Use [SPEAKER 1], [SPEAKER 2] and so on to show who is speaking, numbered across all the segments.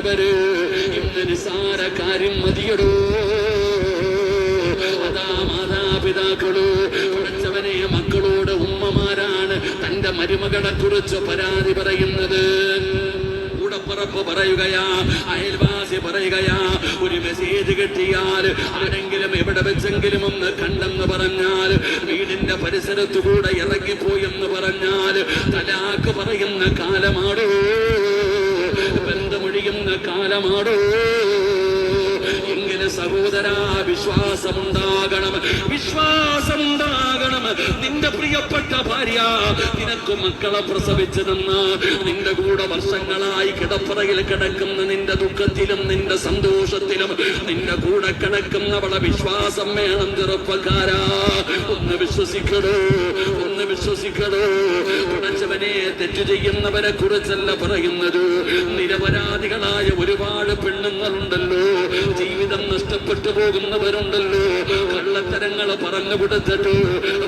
[SPEAKER 1] പറഞ്ഞവര് ഇന്ന് നിസാര കാര്യം മതിയടോ. അതാ മാതാപിതാക്കൾ പഠിച്ചവനെ മക്കളോട് ഉമ്മമാരാണ് തന്റെ മരുമകളെ കുറിച്ച് പരാതി പറയുന്നത്. കൂടപ്പുറപ്പ് പറയുകയാ അയൽവാസി പറയുകയാ ഒരു മെസ്സേജ് കിട്ടിയാൽ ആരെങ്കിലും എവിടെ വെച്ചെങ്കിലും ഒന്ന് കണ്ടെന്ന് പറഞ്ഞാൽ വീടിന്റെ പരിസരത്തുകൂടെ ഇറങ്ങിപ്പോയെന്ന് പറഞ്ഞാൽ തലാക്ക് പറയുന്ന കാലമാടോ. ബന്ധമൊഴിയുന്ന ഇങ്ങനെ സഹോദര വിശ്വാസമുണ്ടാകണം വിശ്വാസമുണ്ടാകണം. നിന്റെ പ്രിയപ്പെട്ട ഭാര്യ നിനക്ക് മക്കളെ പ്രസവിച്ചു തന്ന നിന്റെ കൂടെ വർഷങ്ങളായി കിടപ്പറയിൽ കിടക്കുന്ന നിന്റെ ദുഃഖത്തിലും നിന്റെ സന്തോഷത്തിലും നിന്റെ കൂടെ കിടക്കുന്നവളെ വിശ്വാസം വേണം ചെറുപ്പക്കാരാ. ഒന്ന് വിശ്വസിക്കണോ വിശ്വസിക്കണോ? ഉടച്ചവനെ തെറ്റു ചെയ്യുന്നവരെ കുറിച്ചല്ല പറയുന്നത്. നിരപരാധികളായ ഒരുപാട് പെണ്ണുങ്ങളുണ്ടല്ലോ. ജീവിതം നഷ്ടപ്പെട്ടു പോകുന്നവരുണ്ടല്ലോ. കള്ളത്തരങ്ങൾ പറഞ്ഞു കൊടുത്തിട്ട്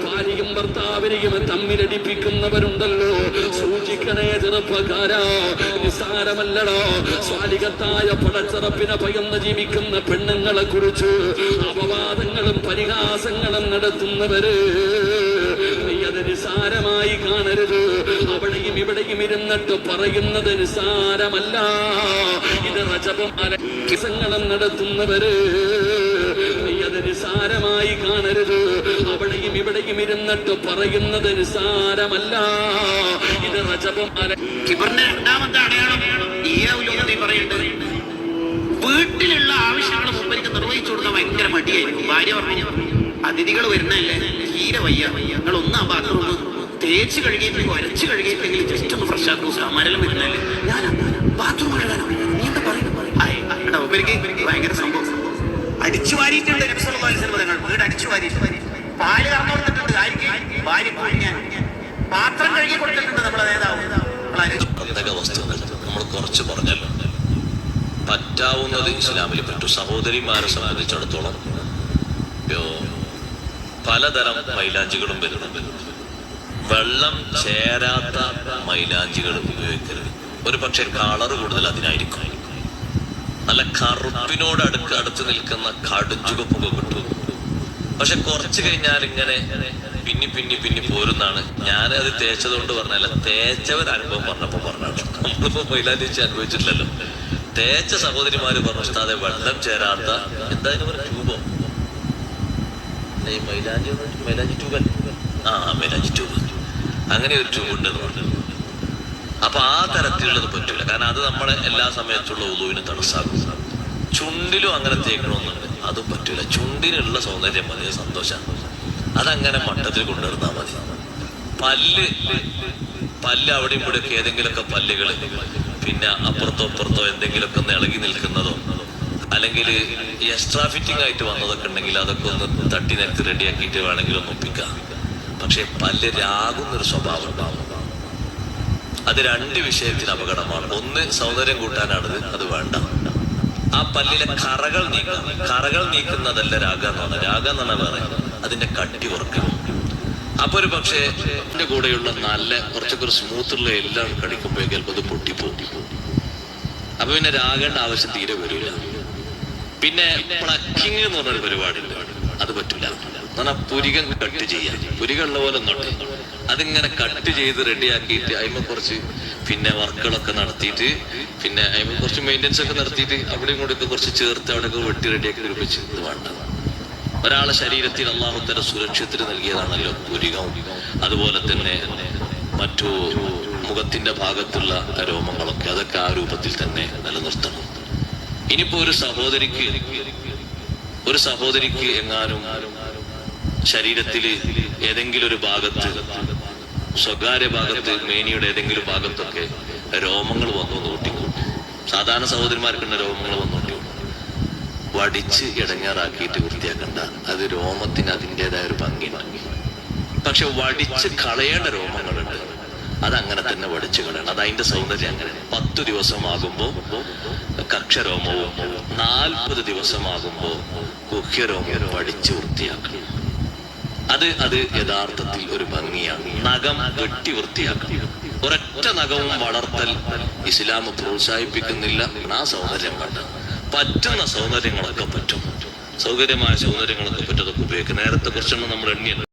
[SPEAKER 1] ഭാര്യയും ഭർത്താവിനെയും തമ്മിലടിപ്പിക്കുന്നവരുണ്ടല്ലോ. സൂക്ഷിക്കണേ ചെറുപ്പക്കാരാ നിസാരമല്ലടോ സ്വാലികത്തായ പടച്ചറപ്പിനെ ഭയന്ന് ജീവിക്കുന്ന പെണ്ണുങ്ങളെ കുറിച്ച് അപവാദങ്ങളും പരിഹാസങ്ങളും നടത്തുന്നവര്. അത് നിസാരമായി കാണരുത്. അവിടെയും ഇവിടെയും ഇരുന്നിട്ട് പറയുന്നത് നിസാരമല്ല. ഇത് റജപം അലങ്ങളും നടത്തുന്നവര്. നീ അത് നിസാരമായി കാണരുത്. അവിടെയും ഇവിടെയും ഇരുന്നിട്ട് പറയുന്നത് നിസാരമല്ല. ഇത് റജപം അല
[SPEAKER 2] കിബറിന്റെ രണ്ടാമത്തെ അടയാളം ഈ ഔലോകത്തിൽ പറയേണ്ടത് വീട്ടിലുള്ള ആവശ്യങ്ങൾ മുമ്പരിക്ക് നിർവഹിച്ചു കൊടുക്കാൻ ഭയങ്കര മടിയായിരുന്നു ഭാര്യ പറഞ്ഞു. അതിഥികൾ വരുന്നല്ലേ തീരെ വയ്യ. നിങ്ങൾ ഒന്ന് ആ ബാത്റൂം തേച്ച് കഴുകിയിട്ടെങ്കിൽ ഒരച്ച് കഴുകിയിട്ടെങ്കിൽ ജസ്റ്റ് ഒന്ന് ഫ്രഷ് ആക്കും. മരലം വരുന്നല്ലേ ഞാൻ ബാത്റൂം കഴുകാനോ നീ എന്താ പറയുന്നത് ഉപരിക്ക് ഭയങ്കര സംഭവം. അടിച്ചു വാരിയിട്ടുണ്ട് നബിസ്വല്ലാസ്ലം വീട് അടിച്ചു വാരി പാൽ കറന്നു കൊടുത്തിട്ടുണ്ട് ആയിരിക്കും ഭാര്യ ഞാൻ. പാത്രം കഴുകി കൊടുത്തിട്ടുണ്ട് നമ്മളെ നേതാവ്.
[SPEAKER 3] പ്രത്യേക വസ്തുതകൾ നമ്മൾ കുറച്ച് പറഞ്ഞല്ലോ. പറ്റാവുന്നത് ഇസ്ലാമിൽ പറ്റൂ സഹോദരിമാരെ സംബന്ധിച്ചിടത്തോളം. പലതരം മൈലാഞ്ചികളും വരുന്നുണ്ട് വെള്ളം ചേരാത്ത മൈലാഞ്ചികൾ ഉപയോഗിക്കരുത്. ഒരു പക്ഷേ കളർ കൂടുതൽ അതിനായിരിക്കും. നല്ല കറുപ്പിനോട് അടുക്ക അടുത്ത് നിൽക്കുന്ന കടുഞ്ചുകപ്പൊക്കെ കിട്ടും. പക്ഷെ കുറച്ച് കഴിഞ്ഞാൽ ഇങ്ങനെ പിന്നി പിന്നി പിന്നി പോരുന്നാണ് ഞാൻ അത് തേച്ചതുകൊണ്ട് പറഞ്ഞല്ല തേച്ചവർ അനുഭവം പറഞ്ഞപ്പോ പറഞ്ഞാണ് നമ്മളിപ്പോ മൈലാഞ്ചി അനുഭവിച്ചിട്ടില്ലല്ലോ. തേച്ച സഹോദരിമാര് പറഞ്ഞു ഉസ്താദെ വെള്ളം ചേരാത്ത എന്തായാലും ഒരു ട്യൂബോ ഈ മൈലാഞ്ചി മൈലാഞ്ചി ട്യൂബൽ ആ മൈലാഞ്ചി ട്യൂബ് അങ്ങനെ ഒരു ട്യൂബ് പറഞ്ഞു. അപ്പൊ ആ തരത്തിലുള്ളത് പറ്റൂല. കാരണം അത് നമ്മളെ എല്ലാ സമയത്തുള്ള ഉദുവിന് തടസ്സാകും ചുണ്ടിലും അങ്ങനെ തേക്കണമെന്നുണ്ട് അതും പറ്റൂല. ചുണ്ടിനുള്ള സൗന്ദര്യം മതി. സന്തോഷം. അതങ്ങനെ മട്ടത്തിൽ കൊണ്ടുവരുന്നാൽ മതി. പല്ല് പല്ല് അവിടെ ഇവിടെയൊക്കെ ഏതെങ്കിലുമൊക്കെ പല്ലുകൾ പിന്നെ അപ്പുറത്തോ അപ്പുറത്തോ എന്തെങ്കിലുമൊക്കെ ഒന്ന് ഇളകി നിൽക്കുന്നതോ അല്ലെങ്കിൽ എക്സ്ട്രാ ഫിറ്റിംഗ് ആയിട്ട് വന്നതൊക്കെ ഉണ്ടെങ്കിൽ അതൊക്കെ ഒന്ന് തട്ടി നിരത്തി റെഡിയാക്കിയിട്ട് വേണമെങ്കിൽ ഒന്ന് ഒപ്പിക്കാം. പക്ഷെ പല്ല് രാകുന്നൊരു സ്വഭാവം ഉണ്ടാവും. അത് രണ്ട് വിഷയത്തിന് അപകടമാണ്. ഒന്ന് സൗന്ദര്യം കൂട്ടാനാണ് അത് വേണ്ട. ആ പല്ലിലെ കറകൾ നീക്കാം. കറകൾ നീക്കുന്നതല്ല രാഗ എന്നാണ് രാഗ എന്നാണ് പറയുന്നത് അതിന്റെ കട്ടി കുറക്കണം അപ്പൊ ഒരു പക്ഷേ എന്റെ കൂടെയുള്ള നല്ല കുറച്ചൊക്കെ ഒരു സ്മൂത്തുള്ള എല്ലാം കടിക്കുമ്പോൾ ചിലപ്പോൾ അത് പൊട്ടിപ്പോകും. അപ്പൊ പിന്നെ രാഗേണ്ട ആവശ്യം തീരെ വരില്ല. പിന്നെ പ്ലക്കിങ് എന്ന് പറഞ്ഞൊരു പരിപാടിയുണ്ട്. അത് പറ്റില്ല എന്നാൽ പുരികം കട്ട് ചെയ്യാം. പുരികളുള്ള പോലെ ഒന്നുണ്ട് അതിങ്ങനെ കട്ട് ചെയ്ത് റെഡിയാക്കിയിട്ട് അതിമ കുറച്ച് പിന്നെ വർക്കുകളൊക്കെ നടത്തിയിട്ട് പിന്നെ അതിമ കുറച്ച് മെയിന്റെനൻസ് ഒക്കെ നടത്തിയിട്ട് അവിടെയും കൂടെ ഒക്കെ കുറച്ച് ചേർത്ത് അവിടെയൊക്കെ വെട്ടി റെഡിയാക്കി ഒരുമിച്ച് ഇത് വേണ്ട ഒരാളെ ശരീരത്തിൽ അള്ളാഹുത്തര സുരക്ഷിതത്തിന് നൽകിയതാണല്ലോ പുരികം. അതുപോലെ തന്നെ മറ്റു മുഖത്തിന്റെ ഭാഗത്തുള്ള രോമങ്ങളൊക്കെ അതൊക്കെ ആ രൂപത്തിൽ തന്നെ നിലനിർത്തണം. ഇനിയിപ്പോ ഒരു സഹോദരിക്ക് ഒരു സഹോദരിക്ക് എങ്ങാനും ശരീരത്തിൽ ഏതെങ്കിലും ഒരു ഭാഗത്ത് സ്വകാര്യ ഭാഗത്ത് മേനിയുടെ ഏതെങ്കിലും ഭാഗത്തൊക്കെ രോമങ്ങൾ വന്നു നോട്ടിക്കും സാധാരണ സഹോദരിമാർക്കുള്ള രോമങ്ങൾ വന്നു വടിച്ച് ഇടങ്ങാറാക്കിയിട്ട് വൃത്തിയാക്കണ്ട അത് രോമത്തിന് അതിന്റെതായ ഒരു ഭംഗിയുണ്ടെങ്കിൽ പക്ഷെ വടിച്ച് കളയേണ്ട രോമങ്ങളുണ്ട്. അതങ്ങനെ തന്നെ വടിച്ചു കളയണം അത് അതിന്റെ സൗന്ദര്യം അങ്ങനെ പത്ത് ദിവസമാകുമ്പോൾ കക്ഷരോമവും നാൽപ്പത് ദിവസമാകുമ്പോൾ ഗുഹ്യരോമവും വടിച്ചു വൃത്തിയാക്കണം. അത് അത് യഥാർത്ഥത്തിൽ ഒരു ഭംഗിയാണ്. നഖം വെട്ടി വൃത്തിയാക്കണം. ഒരൊറ്റ നഖവും വളർത്തൽ ഇസ്ലാം പ്രോത്സാഹിപ്പിക്കുന്നില്ല. ആ സൗന്ദര്യം കണ്ട് പറ്റുന്ന സൗന്ദര്യങ്ങളൊക്കെ പറ്റും. സൗകര്യമായ സൗന്ദര്യങ്ങളൊക്കെ പറ്റും. അതൊക്കെ ഉപയോഗിക്കും. നേരത്തെ കുറിച്ചൊന്നും നമ്മൾ എണ്ണിയത്